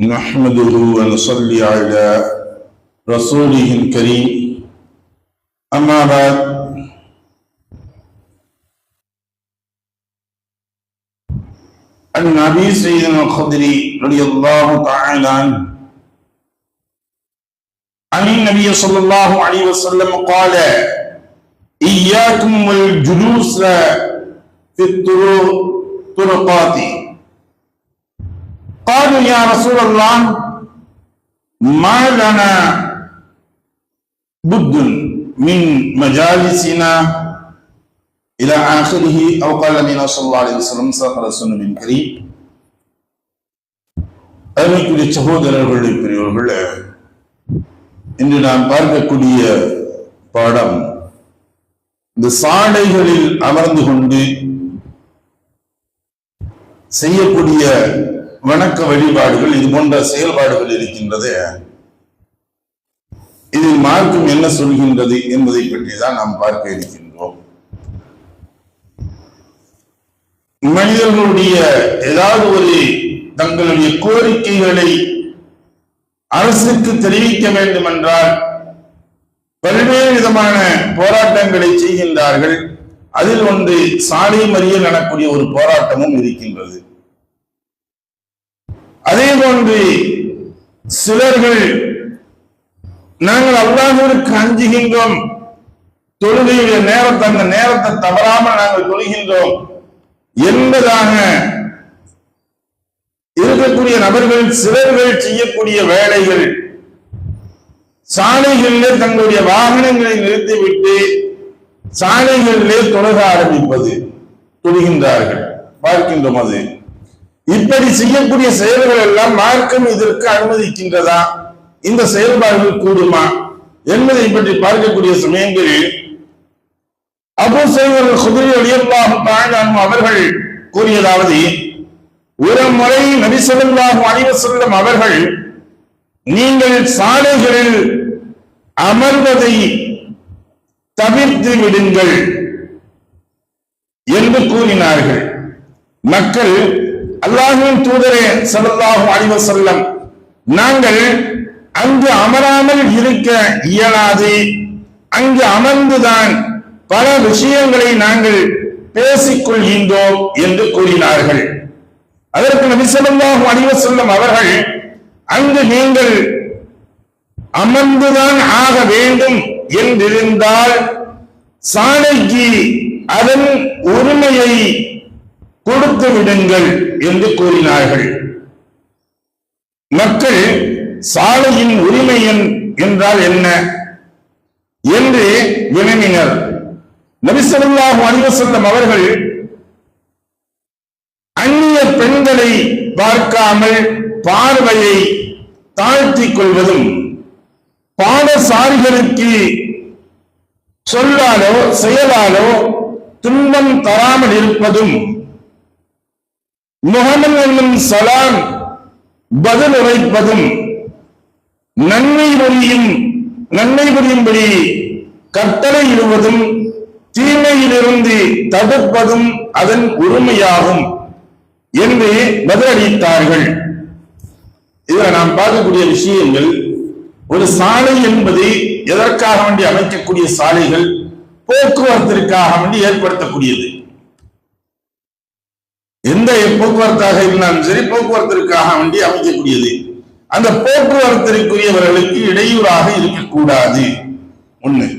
نحمده ونصلي على رسوله الكريم. أما بعد أبي سيدنا الخدري رضي الله تعالى عنه عن النبي صلى الله عليه وسلم قال إياكم والجلوس في الطرقات يا رسول الله ما لنا بد من مجالسنا إلى آخره أو قال النبي صلى الله عليه وسلم صدق رسول من كريم அருமைக்குரிய சகோதரர்களுடைய பெரியவர்களே இன்று நாம் பார்க்கக்கூடிய பாடம் இந்த சாலைகளில் அமர்ந்து கொண்டு செய்யக்கூடிய வணக்க வழிபாடுகள் இது போன்ற செயல்பாடுகள் இருக்கின்றது. இதில் மார்க்கம் என்ன சொல்கின்றது என்பதை பற்றி தான் நாம் பார்க்க இருக்கின்றோம். மனிதர்களுடைய ஏதாவது ஒரு தங்களுடைய கோரிக்கைகளை அரசுக்கு தெரிவிக்க வேண்டும் என்றால் பல்வேறு விதமான போராட்டங்களை செய்கின்றார்கள். அதில் ஒன்று சாலை மறியல் எனக்கூடிய ஒரு போராட்டமும் இருக்கின்றது. அதே போன்று சிலர்கள் நாங்கள் அல்லாஹிற்கு அஞ்சுகின்றோம் தொழுகையுடைய நேரத்தை அந்த நேரத்தை தவறாமல் நாங்கள் தொழுகின்றோம் என்பதாக இருக்கக்கூடிய நபர்கள் சிலர்கள் செய்யக்கூடிய வேலைகள். சாலைகளிலே தங்களுடைய வாகனங்களை நிறுத்திவிட்டு சாலைகளிலே தொழுக ஆரம்பிப்பது தொழுகின்றார்கள். பார்க்கின்றோம் அது. இப்படி செய்யக்கூடிய செயல்கள் எல்லாம் மார்க்கம் இதற்கு அனுமதிக்கின்றதா? இந்த செயல்பாடுகள் கூடுமா? என்பதை பற்றி பார்க்கக்கூடிய சமயங்களில் அபு செய்வர்கள் குதிரை அடியல்லாகும் அவர்கள் கூறியதாவது ஒரு முறை நபிசல்லாஹும் அணிவ செல்லும் அவர்கள் நீங்கள் சாலைகளில் அமர்வதை தவிர்த்து விடுங்கள் என்று கூறினார்கள். மக்கள் அல்லாஹின் தூதரே சல்லாஹு அழிவ செல்லம் நாங்கள் அங்கு அமராமல் இருக்க இயலாது. அங்கு அமர்ந்துதான் பல விஷயங்களை நாங்கள் பேசிக் கொள்கின்றோம் என்று கூறினார்கள். அதற்கு நபிசல்லாஹு அழிவ செல்லம் அவர்கள் அங்கு நீங்கள் அமர்ந்துதான் ஆக வேண்டும் என்றிருந்தால் சாலைக்கு அதன் உரிமையை கொடுத்து விடுங்கள் என்று கூறினார்கள். மக்கள் சாலையின் உரிமை என்றால் என்ன என்று வினவினர். நபிசல்லாஹு அலிவசல்லம் அவர்கள் அந்நிய பெண்களை பார்க்காமல் பார்வையை தாழ்த்திக் கொள்வதும் பாடசாரிகளுக்கு சொல்லாலோ செயலாலோ துன்பம் தராமல் இருப்பதும் முகமது என்னும் சலாம் பதில் உரைப்பதும் நன்மை புரியும் நன்மை புரியும்படி கட்டளை இடுவதும் தீமையிலிருந்து தடுப்பதும் அதன் உரிமையாகும் என்று பதிலளித்தார்கள். இதுல நாம் பார்க்கக்கூடிய விஷயங்கள் ஒரு சாலை என்பது எதற்காக வேண்டி அமைக்கக்கூடிய சாலைகள் போக்குவரத்திற்காக வேண்டி ஏற்படுத்தக்கூடியது. எந்த போக்குவரத்தாக இருந்தாலும் சரி போக்குவரத்திற்காக வண்டி அமைக்கக்கூடியது. அந்த போக்குவரத்திற்குரியவர்களுக்கு இடையூறாக இருக்கக்கூடாது. ஒண்ணு.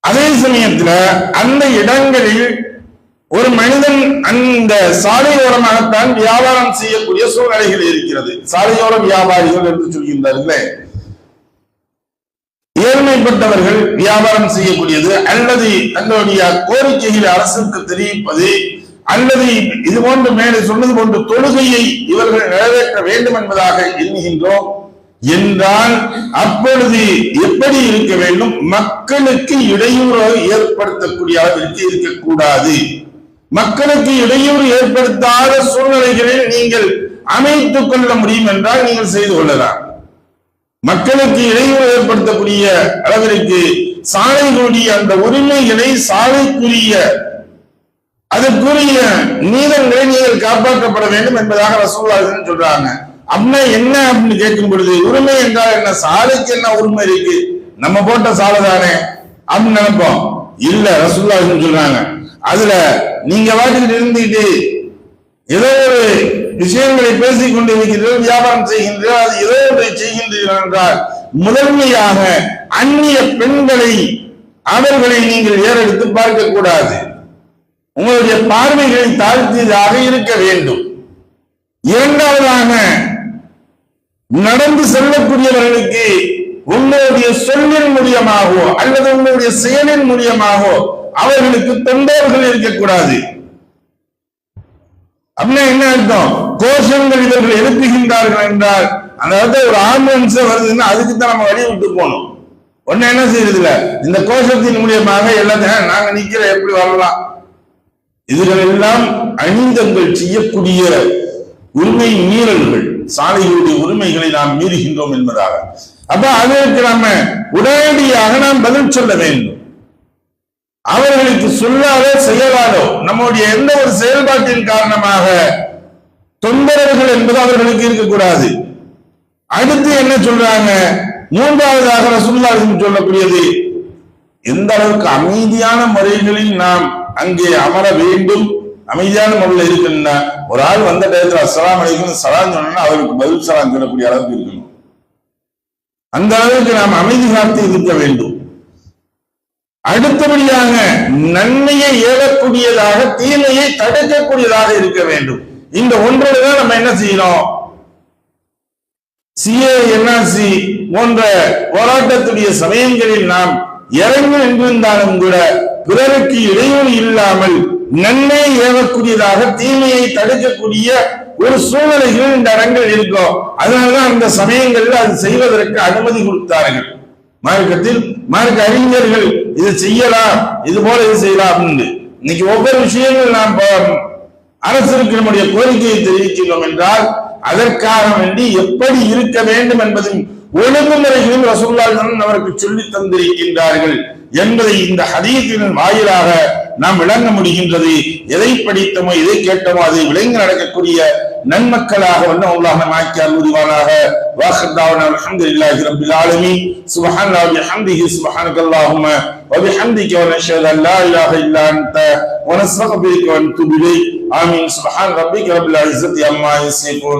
அதே சமயத்துல அந்த இடங்களில் ஒரு மனிதன் அந்த சாலையோரமாகத்தான் வியாபாரம் செய்யக்கூடிய சூழ்நிலைகள் இருக்கிறது. சாலையோர வியாபாரிகள் என்று சொல்கின்றார்களே. ஏழ்மைப்பட்டவர்கள் வியாபாரம் செய்யக்கூடியது அல்லது தங்களுடைய கோரிக்கைகளை அரசுக்கு தெரிவிப்பது அல்லது இது போன்று மேலே சொன்னது போன்று தொழுகையை இவர்கள் நிறைவேற்ற வேண்டும் என்பதாக எண்ணுகின்றோம் என்றால் அப்பொழுது எப்படி இருக்க வேண்டும்? மக்களுக்கு இடையூறு ஏற்படுத்தக்கூடிய அளவிற்கு இருக்கக்கூடாது. மக்களுக்கு இடையூறு ஏற்படுத்தாத சூழ்நிலைகளில் நீங்கள் அமைத்துக் கொள்ள முடியும் என்றால் நீங்கள் செய்து கொள்ளலாம். மக்களுக்கு இடையூறு ஏற்படுத்தக்கூடிய அளவிற்கு சாலைகளுடைய அந்த உரிமைகளை சாலைக்குரிய அதற்குரிய நீதங்களை நீங்கள் காப்பாற்றப்பட வேண்டும் என்பதாக ரசூல்லாசன் சொல்றாங்க. அம்மா என்ன அப்படின்னு கேட்கும் பொழுது உரிமை என்றால் என்ன? சாலைக்கு என்ன உரிமை இருக்கு? நம்ம போட்ட சாலை தானே அப்படின்னு நினைப்போம். இல்ல ரசூல்லாசன் சொல்றாங்க. அதுல நீங்க வாட்டில் இருந்துட்டு ஏதோ ஒரு விஷயங்களை பேசிக் கொண்டிருக்கிறீர்கள் வியாபாரம் செய்கின்றீர்கள் அது ஏதோ ஒன்றை செய்கின்றீர்கள் என்றால் முதன்மையாக அந்நிய பெண்களை அவர்களை நீங்கள் ஏறெடுத்து பார்க்க கூடாது உங்களுடைய பார்வைகளை தாழ்த்தியதாக இருக்க வேண்டும். இரண்டாவதாக நடந்து செல்லக்கூடியவர்களுக்கு உங்களுடைய சொல்லின் மூலியமாகவோ அல்லது உங்களுடைய செயலின் மூலியமாகவோ அவர்களுக்கு தொண்டர்கள் இருக்கக்கூடாது. அப்படின்னா என்ன அர்த்தம்? கோஷங்கள் இவர்கள் எழுப்புகின்றார்கள் என்றால் அந்த ஒரு ஆம்புலன்ஸ் வருதுன்னா அதுக்கு தான் நம்ம வழி விட்டு போகணும். ஒண்ணு என்ன செய்யறது இல்ல இந்த கோஷத்தின் மூலியமாக எல்லாத்தையும் நாங்க நிக்கிற எப்படி வரலாம்? இதுகளெல்லாம் அணிந்தங்கள் செய்யக்கூடிய உரிமை மீறல்கள் சாலைகளுடைய உரிமைகளை நாம் மீறுகின்றோம் என்பதாக. அப்ப அதற்கு நாம உடனடியாக நாம் பதில் சொல்ல வேண்டும். அவர்களுக்கு சொல்லாதோ செயலாலோ நம்முடைய எந்த ஒரு செயல்பாட்டின் காரணமாக தொந்தரவுகள் என்பது அவர்களுக்கு இருக்கக்கூடாது. அடுத்து என்ன சொல்றாங்க? மூன்றாவதாக ரசூலுல்லாஹி சொல்லக்கூடியது எந்த அளவுக்கு அமைதியான முறைகளில் நாம் அங்கே அமர வேண்டும். அமைதியான முறையில் இருக்குன்னா ஒரு ஆள் வந்த டயத்துல அஸ்ஸலாமு அலைக்கும் சலாம் சொன்னா அவருக்கு பதில் சலாம் சொல்லக்கூடிய அளவுக்கு இருக்கணும். அந்த அளவுக்கு நாம் அமைதி காத்து இருக்க வேண்டும். அடுத்தபடியாக நன்மையை ஏறக்கூடியதாக தீமையை தடுக்கக்கூடியதாக இருக்க வேண்டும். இந்த ஒன்றோடு தான் நம்ம என்ன செய்யணும்? சிஏ என்ஆர்சி போன்ற போராட்டத்துடைய சமயங்களில் நாம் இறங்கி நின்றிருந்தாலும் கூட பிறருக்கு இடையூறு இல்லாமல் நன்மை ஏவக்கூடியதாக தீமையை தடுக்கக்கூடிய ஒரு சூழ்நிலைகள் இந்த அரங்கில் இருக்கும் அதனாலதான் அந்த சமயங்களில் அது செய்வதற்கு அனுமதி கொடுத்தார்கள். மார்க்கத்தில் மார்க்க அறிஞர்கள் இது செய்யலாம் இது போல இது செய்யலாம் அப்படின்னு இன்னைக்கு ஒவ்வொரு விஷயங்கள் நாம் ப- அரசிற்கு நம்முடைய கோரிக்கையை தெரிவிக்கிறோம் என்றால் அதற்காக வேண்டி எப்படி இருக்க வேண்டும் என்பதின் ஒழுங்குமுறைகளும் ரசூல்லாஹ் அவருக்கு சொல்லி தந்திருக்கின்றார்கள் என்பதை இந்த ஹதீஸின் வாயிலாக நாம் விளங்க முடிகின்றது எதை படித்தோமோ எதை கேட்டோமோ அதை விளங்கி நடக்கக்கூடிய நன்மக்களாக வந்து அல்லாஹ் மாக்கி அல்முடிவானாக வாஹர்தாவன அல்ஹம்துலில்லாஹி ரப்பில் ஆலமீன் சுப்ஹானல்லாஹி வபிஹம்திஹி சுப்ஹானக அல்லாஹும்ம وبحمدك ونشهد ان لا اله الا انت ونستغفرك ونتوب اليك امين سبحان ربك رب العزه عما يصفون